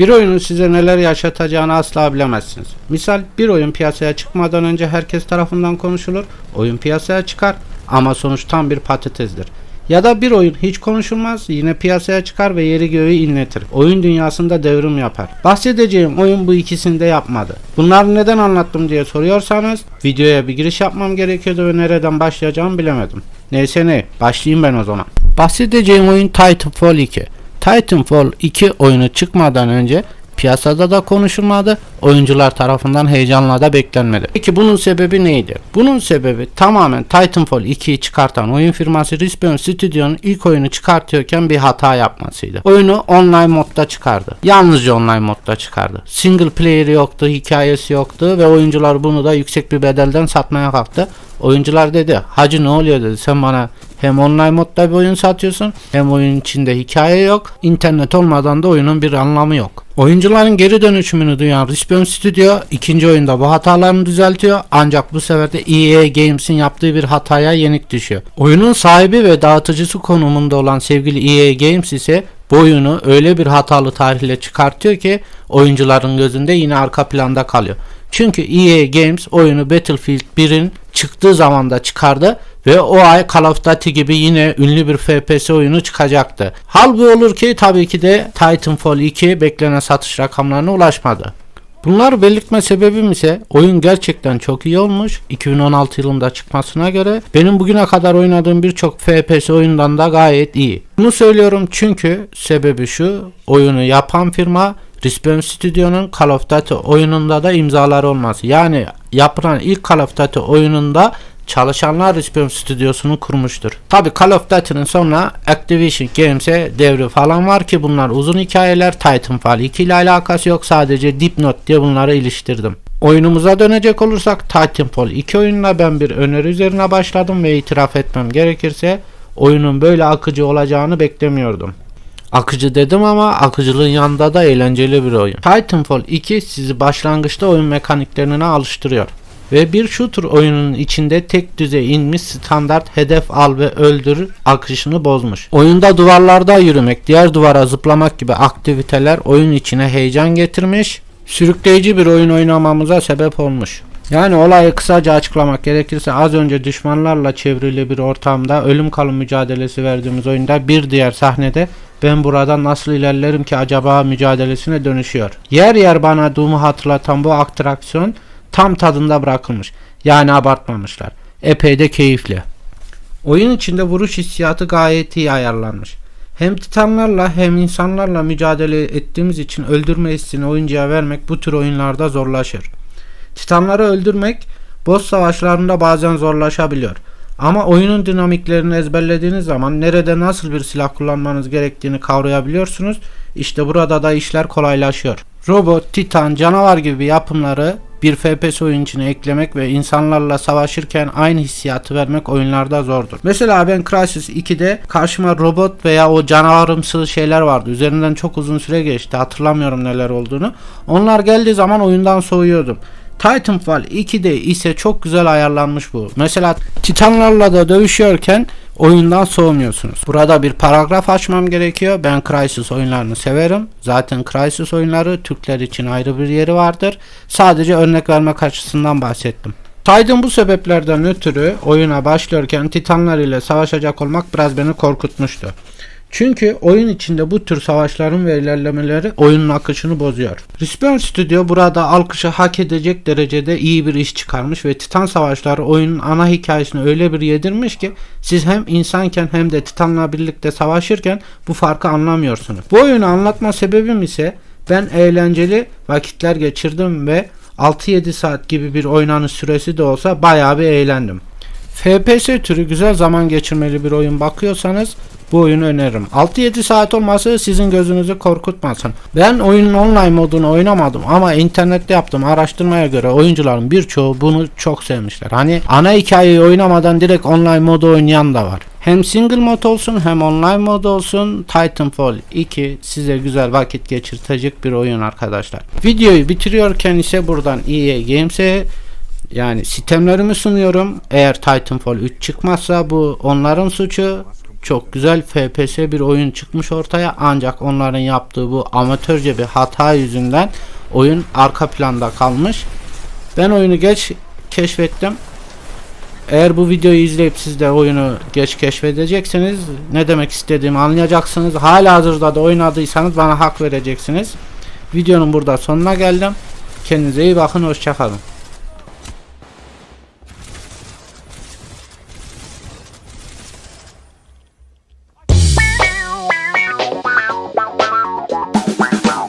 Bir oyunun size neler yaşatacağını asla bilemezsiniz. Misal bir oyun piyasaya çıkmadan önce herkes tarafından konuşulur. Oyun piyasaya çıkar ama sonuç tam bir patatesdir. Ya da bir oyun hiç konuşulmaz yine piyasaya çıkar ve yeri göğü inletir. Oyun dünyasında devrim yapar. Bahsedeceğim oyun bu ikisini de yapmadı. Bunları neden anlattım diye soruyorsanız videoya bir giriş yapmam gerekiyordu ve nereden başlayacağımı bilemedim. Neyse ne başlayayım ben o zaman. Bahsedeceğim oyun Titanfall 2. Titanfall 2 oyunu çıkmadan önce piyasada da konuşulmadı, oyuncular tarafından heyecanla da beklenmedi. Peki bunun sebebi neydi? Bunun sebebi tamamen Titanfall 2'yi çıkartan oyun firması Respawn Studio'nun ilk oyunu çıkartıyorken bir hata yapmasıydı. Oyunu online modda çıkardı. Yalnızca online modda çıkardı. Single player'i yoktu, hikayesi yoktu ve oyuncular bunu da yüksek bir bedelden satmaya kalktı. Oyuncular dedi, hacı ne oluyor dedi sen bana hem online modda bir oyun satıyorsun hem oyun içinde hikaye yok. İnternet olmadan da oyunun bir anlamı yok. Oyuncuların geri dönüşümünü duyan Respawn Studio ikinci oyunda bu hatalarını düzeltiyor ancak bu sefer de EA Games'in yaptığı bir hataya yenik düşüyor. Oyunun sahibi ve dağıtıcısı konumunda olan sevgili EA Games ise bu oyunu öyle bir hatalı tarihle çıkartıyor ki oyuncuların gözünde yine arka planda kalıyor. Çünkü EA Games oyunu Battlefield 1'in çıktığı zaman da çıkardı ve o ay Call of Duty gibi yine ünlü bir FPS oyunu çıkacaktı. Hal bu olur ki tabii ki de Titanfall 2 beklenen satış rakamlarına ulaşmadı. Bunları belirtme sebebim ise oyun gerçekten çok iyi olmuş. 2016 yılında çıkmasına göre benim bugüne kadar oynadığım birçok FPS oyundan da gayet iyi. Bunu söylüyorum çünkü sebebi şu oyunu yapan firma Respawn Studio'nun Call of Duty oyununda da imzaları olması. Yani yapılan ilk Call of Duty oyununda çalışanlar Respawn Studios'unu kurmuştur. Tabi Call of Duty'nin sonra Activision Games'e devri falan var ki bunlar uzun hikayeler Titanfall 2 ile alakası yok sadece dipnot diye bunları iliştirdim. Oyunumuza dönecek olursak Titanfall 2 oyununa ben bir öneri üzerine başladım ve itiraf etmem gerekirse oyunun böyle akıcı olacağını beklemiyordum. Akıcı dedim ama akıcılığın yanında da eğlenceli bir oyun. Titanfall 2 sizi başlangıçta oyun mekaniklerine alıştırıyor. Ve bir shooter oyunun içinde tek düzey inmiş standart hedef al ve öldür akışını bozmuş. Oyunda duvarlarda yürümek, diğer duvara zıplamak gibi aktiviteler oyun içine heyecan getirmiş, sürükleyici bir oyun oynamamıza sebep olmuş. Yani olayı kısaca açıklamak gerekirse az önce düşmanlarla çevrili bir ortamda ölüm kalım mücadelesi verdiğimiz oyunda bir diğer sahnede ben buradan nasıl ilerlerim ki acaba mücadelesine dönüşüyor. Yer yer bana Doom'u hatırlatan bu atraksiyon tam tadında bırakılmış. Yani abartmamışlar. Epey de keyifli. Oyun içinde vuruş hissiyatı gayet iyi ayarlanmış. Hem titanlarla hem insanlarla mücadele ettiğimiz için öldürme hissini oyuncuya vermek bu tür oyunlarda zorlaşır. Titanları öldürmek boss savaşlarında bazen zorlaşabiliyor. Ama oyunun dinamiklerini ezberlediğiniz zaman nerede nasıl bir silah kullanmanız gerektiğini kavrayabiliyorsunuz. İşte burada da işler kolaylaşıyor. Robot, titan, canavar gibi yapımları bir FPS oyun içine eklemek ve insanlarla savaşırken aynı hissiyatı vermek oyunlarda zordur. Mesela ben Crysis 2'de karşıma robot veya o canavarımsı şeyler vardı. Üzerinden çok uzun süre geçti. Hatırlamıyorum neler olduğunu. Onlar geldiği zaman oyundan soğuyordum. Titanfall 2'de ise çok güzel ayarlanmış bu. Mesela Titanlarla da dövüşüyorken oyundan soğumuyorsunuz. Burada bir paragraf açmam gerekiyor. Ben Crysis oyunlarını severim. Zaten Crysis oyunları Türkler için ayrı bir yeri vardır. Sadece örnek vermek açısından bahsettim. Saydığım bu sebeplerden ötürü oyuna başlıyorken Titanlar ile savaşacak olmak biraz beni korkutmuştu. Çünkü oyun içinde bu tür savaşların ve ilerlemeleri oyunun akışını bozuyor. Respawn Studio burada alkışı hak edecek derecede iyi bir iş çıkarmış ve Titan savaşları oyunun ana hikayesini öyle bir yedirmiş ki siz hem insanken hem de Titanla birlikte savaşırken bu farkı anlamıyorsunuz. Bu oyunu anlatma sebebim ise ben eğlenceli vakitler geçirdim ve 6-7 saat gibi bir oynanış süresi de olsa bayağı bir eğlendim. FPS türü güzel zaman geçirmeli bir oyun bakıyorsanız bu oyunu öneririm. 6-7 saat olması sizin gözünüzü korkutmasın. Ben oyunun online modunu oynamadım ama internette yaptım araştırmaya göre oyuncuların birçoğu bunu çok sevmişler. Hani ana hikayeyi oynamadan direkt online modu oynayan da var. Hem single mod olsun hem online mod olsun Titanfall 2 size güzel vakit geçirtecek bir oyun arkadaşlar. Videoyu bitiriyorken ise buradan EA Games'e yani sistemlerimi sunuyorum. Eğer Titanfall 3 çıkmazsa bu onların suçu. Çok güzel FPS bir oyun çıkmış ortaya ancak onların yaptığı bu amatörce bir hata yüzünden oyun arka planda kalmış. Ben oyunu geç keşfettim. Eğer bu videoyu izleyip siz de oyunu geç keşfedecekseniz ne demek istediğimi anlayacaksınız. Hala hazırda da oynadıysanız bana hak vereceksiniz. Videonun burada sonuna geldim. Kendinize iyi bakın. Hoşçakalın.